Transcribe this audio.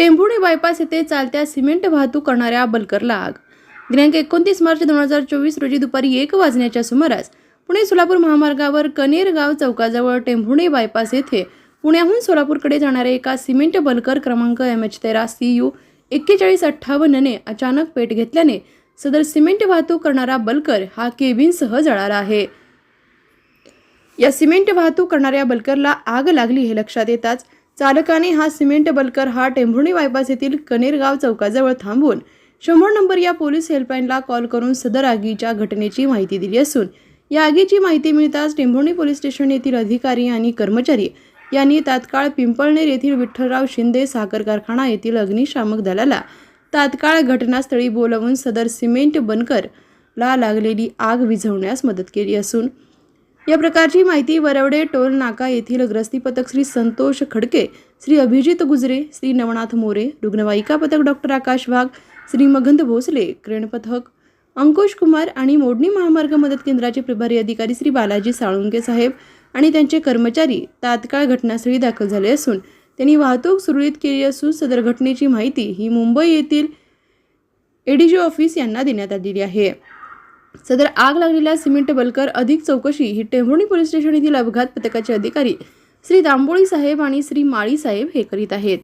Tembhune bypass येथे चालत्या cement वाहतूक करणाऱ्या बलकरला आग दिनांक एकोणतीस मार्च दोन हजार चोवीस रोजी दुपारी एक वाजण्याच्या सुमारास पुणे सोलापूर महामार्गावर कनेरगाव चौकाजवळ टेंभुणे बायपास येथे पुण्याहून सोलापूरकडे जाणाऱ्या एका सिमेंट बलकर क्रमांक एम एच तेरा सी यू एक्केचाळीस अठ्ठावन्नने अचानक पेट घेतल्याने सदर सिमेंट वाहतूक करणारा बलकर हा केबिनसह जळाला आहे. या सिमेंट वाहतूक करणाऱ्या बलकरला आग लागली हे लक्षात येताच चालकाने हा सिमेंट बलकर हा टेंभुर्णी बायपास येथील कनेरगाव चौकाजवळ थांबून शंभर नंबर या पोलीस हेल्पलाईनला कॉल करून सदर आगीच्या घटनेची माहिती दिली असून या आगीची माहिती मिळताच टेंभुर्णी पोलीस स्टेशन येथील अधिकारी आणि कर्मचारी यांनी तात्काळ पिंपळनेर येथील विठ्ठलराव शिंदे साखर कारखाना येथील अग्निशामक दलाला तात्काळ घटनास्थळी बोलावून सदर सिमेंट बनकरला लागलेली आग विझवण्यास मदत केली असून या प्रकारची माहिती वरवडे टोल नाका येथील ग्रस्ती पथक श्री संतोष खडके श्री अभिजित गुजरे श्री नवनाथ मोरे रुग्णवाहिका पथक डॉक्टर आकाश वाघ श्री मगंध भोसले क्रेण पथक अंकुश कुमार आणि मोडणी महामार्ग मदत केंद्राचे प्रभारी अधिकारी श्री बालाजी साळुंके साहेब आणि त्यांचे कर्मचारी तात्काळ घटनास्थळी दाखल झाले असून त्यांनी वाहतूक सुरळीत केली असून सदर घटनेची माहिती ही मुंबई येथील एडीजी ऑफिस यांना देण्यात आलेली आहे. सदर आग लागलेल्या सिमेंट बलकर अधिक चौकशी ही टेंभुर्णी पोलीस स्टेशन येथील अपघात पथकाचे अधिकारी श्री दांबोळी साहेब आणि श्री माळी साहेब हे करीत आहेत.